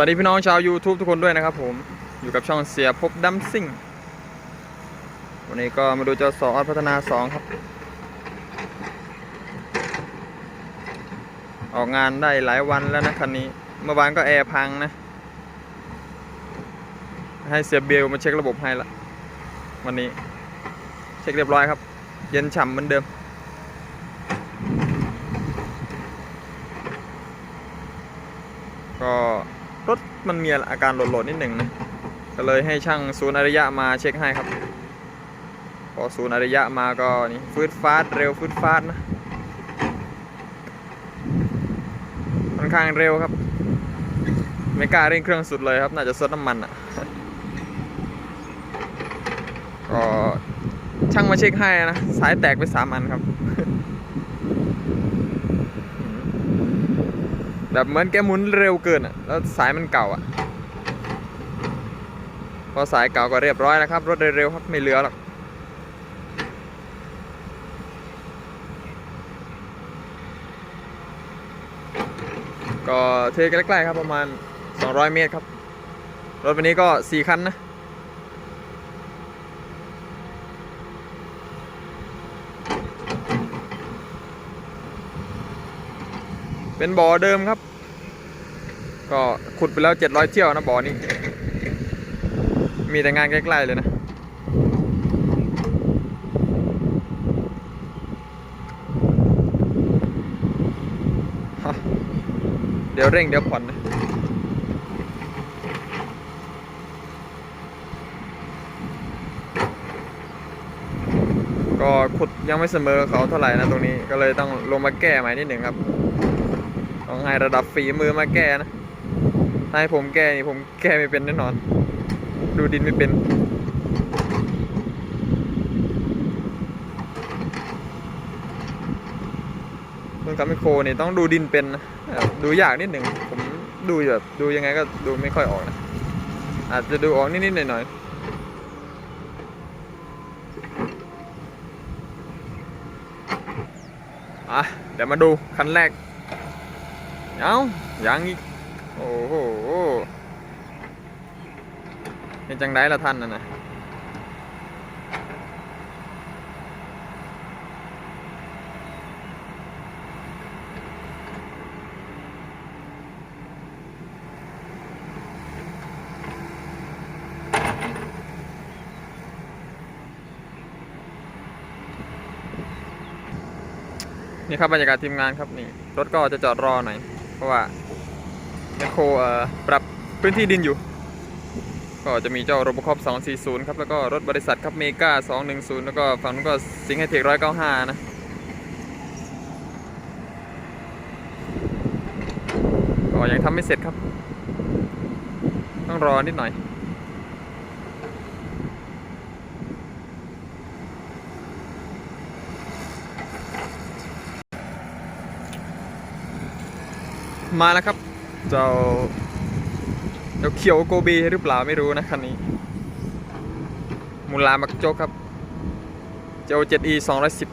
วัสดีพี่น้องชาว YouTube ทุกคนด้วยนะครับผมอยู่กับช่องเสียพบดัมซิ่ง วันนี้ก็มาดูเจ้าสออพัฒนา 2 ครับ ออกงานได้หลายวันแล้วนะคันนี้ เมื่อวานก็แอร์พังนะ ให้เสียเบลมาเช็คระบบให้ละวันนี้ เช็คเรียบร้อยครับ เย็นฉ่ำเหมือนเดิมก็ รถมันมีอาการโหลดๆนิดหนึ่งนะก็เลยให้ช่างศูนย์อริยะมาเช็คให้ครับ พอศูนย์อริยะมาก็นี่ฟืดฟาดเร็วฟืดฟาดนะค่อนข้างเร็วครับ ไม่กล้าเร่งเครื่องสุดเลยครับ น่าจะซดน้ำมันอะก็ช่างมาเช็คให้นะ สายแตกไปสามอันครับ แบบเหมือนแกหมุนเร็วเกินอะแล้วสายมันเก่าอะ พอสายเก่าก็เรียบร้อยแล้วครับ รถเร็วๆครับไม่เหลือหรอกก็เทใกล้ๆครับประมาณ 200 เมตรครับ รถวันนี้ก็ 4 คันนะ เป็นบ่อเดิมครับ ก็ขุดไปแล้ว700เที่ยวนะบ่อนี้ มีแต่งานใกล้ๆเลยนะ เดี๋ยวเร่งเดี๋ยวผ่อนนะก็ขุดยังไม่เสมอเขาเท่าไหร่นะตรงนี้ก็เลยต้องลงมาแก้ใหม่นิดหนึ่งครับ ต้องให้ระดับฝีมือมาแก้นะถ้าให้ผมแก้นี่ผมแก้ไม่เป็นแน่นอน ดูดินไม่เป็น ต้นกับไมโครนี่ต้องดูดินเป็นนะดูยากนิดหนึ่งผมดูแบบดูยังไงก็ดูไม่ค่อยออกนะอาจจะดูออกนิดๆหน่อยๆอะเดี๋ยวมาดูคันแรก เอายังอีก โอ้โหเป็นจังไดละท่านน่ะนะนี่ครับบรรยากาศทีมงานครับนี่รถก็จะจอดรอหน่อย เพราะว่าแมคโครปรับพื้นที่ดินอยู่ ก็จะมีเจ้าโรบคอป240 ครับ แล้วก็รถบริษัทครับเมกา210 แล้วก็ฝั่งนู้นก็สิงห์ไฮเทค195 นะก็ยังทำไม่เสร็จครับ ต้องรอนิดหน่อย มาแล้วครับเจ้าเจ้าเขียวโกบีหรือเปล่าไม่รู้นะคันนี้ มูลามักโจครับ เจ้า 7e 210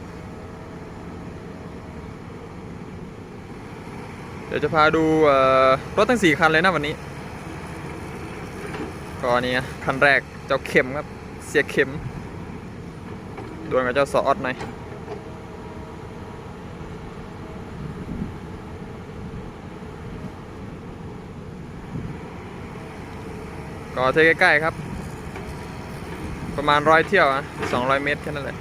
เดี๋ยวจะพาดูรถทั้ง 4 คันเลยนะวันนี้ก็อันนี้คันแรกเจ้าเข็มครับ เสียเข็มดวลกับเจ้าสออดหน่อย ก็เทใกล้ๆครับ ประมาณร้อยเที่ยวนะสองร้อยเมตรแค่นั้นแหละ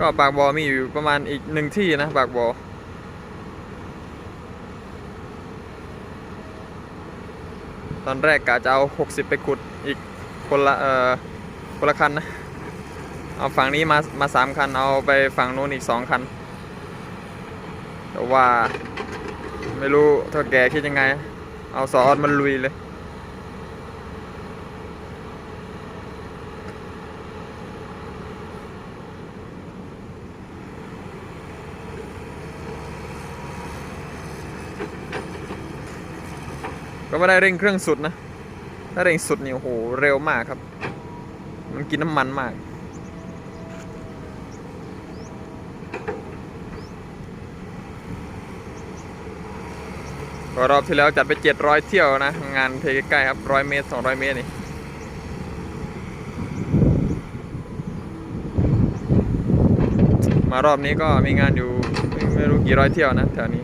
ก็ปากบอมีอยู่ประมาณอีกหนึ่งที่นะปากบอตอนแรกกะจะเอา 60 ไปขุดอีกคนละเอ่อคนละคันนะ เอาฝั่งนี้มามาสามคัน เอาไปฝั่งนู้นอีกสองคัน แต่ว่า ไม่รู้เท่าแกคิดยังไง เอาซอสมันลุยเลย ก็ไม่ได้เร่งเครื่องสุดนะ ถ้าเร่งสุดนี่โอ้โห เร็วมากครับ มันกินน้ำมันมาก รอบที่แล้วจัดไป700เที่ยวนะ งานเทใกล้ๆครับ100เมตร200เมตรนี่มารอบนี้ก็มีงานอยู่ไม่รู้กี่ร้อยเที่ยวนะแถวนี้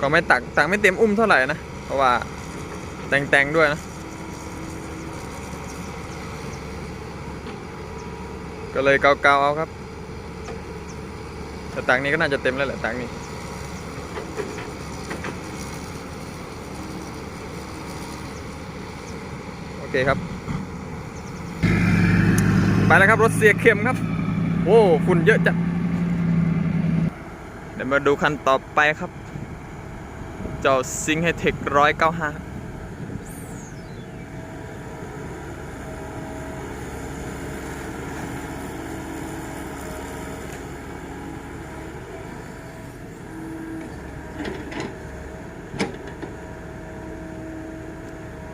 ก็ไม่ตักตักไม่เต็มอุ้มเท่าไหร่นะ เพราะว่าแต่งแต่งๆด้วยนะ ก็เลยเกาๆเอาครับแต่ตักนี้ก็น่าจะเต็มแล้วแหละตักนี้โอเคครับ ไปแล้วครับรถเสียเข็มครับโอ้ฝุ่นเยอะจัดเดี๋ยวมาดูคันต่อไปครับ เจ้าซิงไฮเทคร้อยเก้าห้า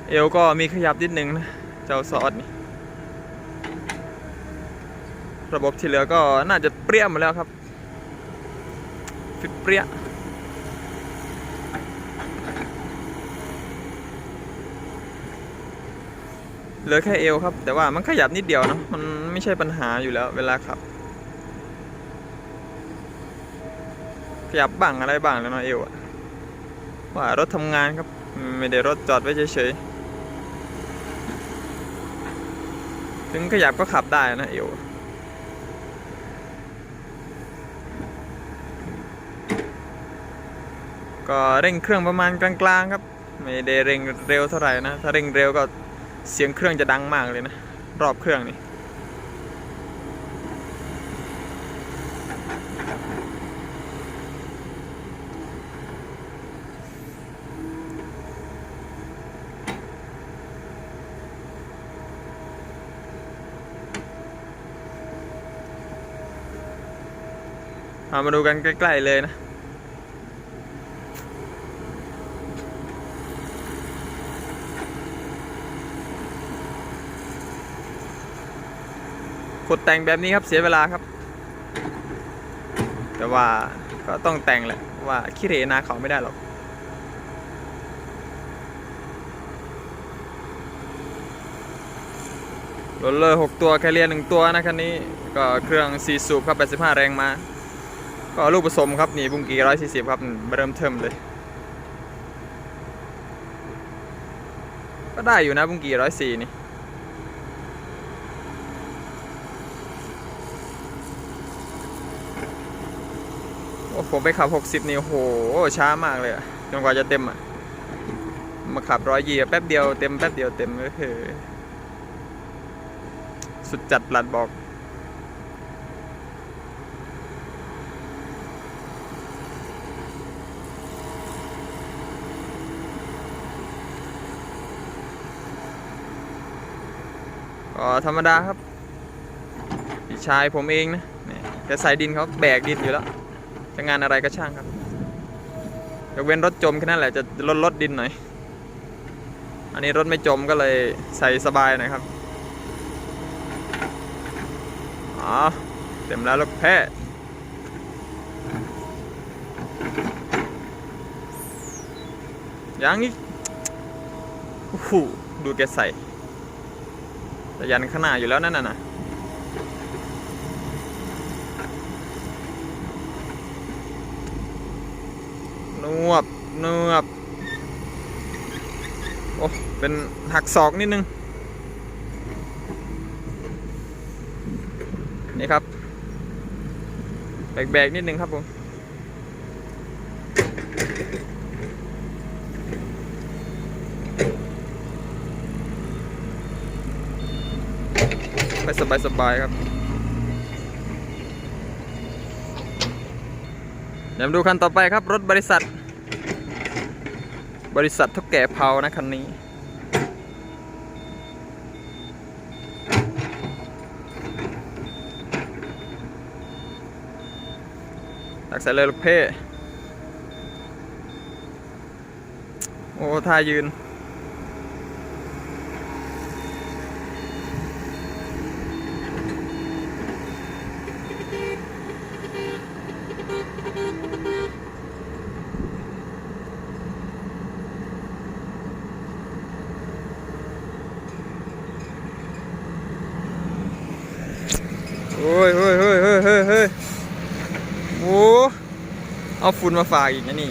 เอวก็มีขยับนิดนึงนะ เจ้าซอสนี่ ระบบที่เหลือก็น่าจะเปรี้ยหมดแล้วครับ ฟิตเปรี้ย เหลือแค่เอวครับ แต่ว่ามันขยับนิดเดียวนะมันไม่ใช่ปัญหาอยู่แล้วเวลาขับ ขยับบ้างอะไรบ้างแล้วเนาะเอวอะว่ารถทำงานครับไม่ได้รถจอดไว้เฉยๆ ถึงขยับก็ขับได้นะเอวก็เร่งเครื่องประมาณกลางๆครับ ไม่ได้เร่งเร็วเท่าไหร่นะ ถ้าเร่งเร็วก็ เสียงเครื่องจะดังมากเลยนะ รอบเครื่องนี่ามาดูกันใกล้ ๆ เลยนะ กดแต่งแบบนี้ครับเสียเวลาครับ แต่ว่าก็ต้องแต่งแหละว่าขี้เหร่นาเขาไม่ได้หรอกโรลเลอร์ 6 ตัวแคเรียร์หนึ่งตัวนะคันนี้ก็เครื่อง 4 สูบครับ85 แรงมา ก็ลูกผสมครับ นี่บุงกี140 ครับเริ่มเทิมเลย ก็ได้อยู่นะบุงกี104 นี่ ผมไปขับ 60 นี่โห ช้ามากเลยจนกว่าจะเต็มอะมาขับร้อยยี่แป๊บเดียวเต็มแป๊บเดียวเต็มก็คือสุดจัดหลัดบอกก็ธรรมดาครับพี่ชายผมเองนะแกใส่ดินเขาแบกดินอยู่แล้ว จะงานอะไรก็ช่างครับยกเว้นรถจมแค่นั้นแหละจะลดลดดินหน่อย อันนี้รถไม่จมก็เลยใส่สบายหน่อยครับอ๋อเต็มแล้วลูกแพ้ยังอีกโอ้โหดูแกใส่จะยันข้างหน้าอยู่แล้วนั่นน่ะนะ นวบนวบโอ้เป็นหักศอกนิดนึง นี่ครับ แบกๆนิดนึงครับผมไปสบายๆครับ เดี๋ยวดูคันต่อไปครับรถบริษัท บริษัทเท่าแก่เผานะคันนี้ ตักใส่เลยลูกเพ่โอ้ท่ายืน อ้ยเฮ้ยเฮ้ยเฮ้ยเฮ้ยเฮ้ยโอ้เอาฝุ่นมาฝากอีกนะนี่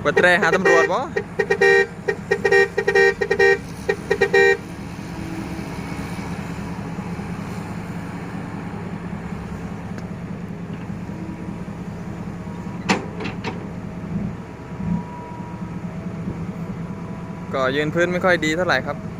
เปิดแตรหาตำรวจบ่ ยืนพื้นไม่ค่อยดีเท่าไหร่ครับ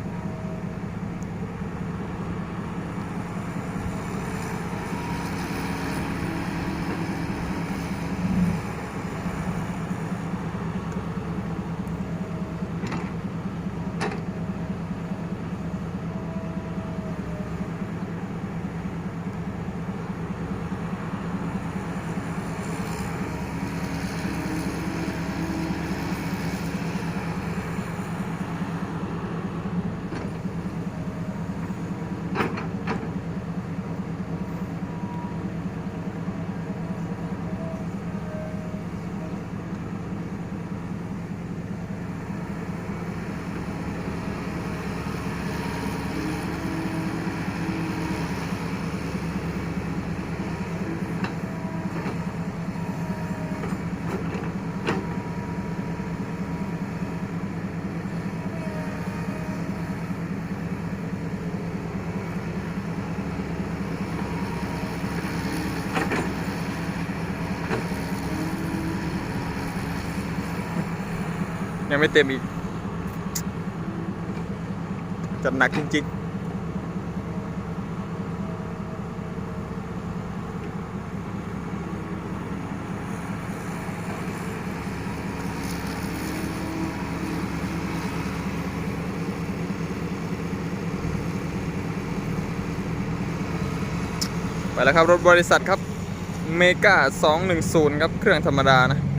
ยังไม่เต็มอีก จัดหนักจริงๆไปแล้วครับ รถบริษัทครับเมกา210 ครับ เครื่องธรรมดานะ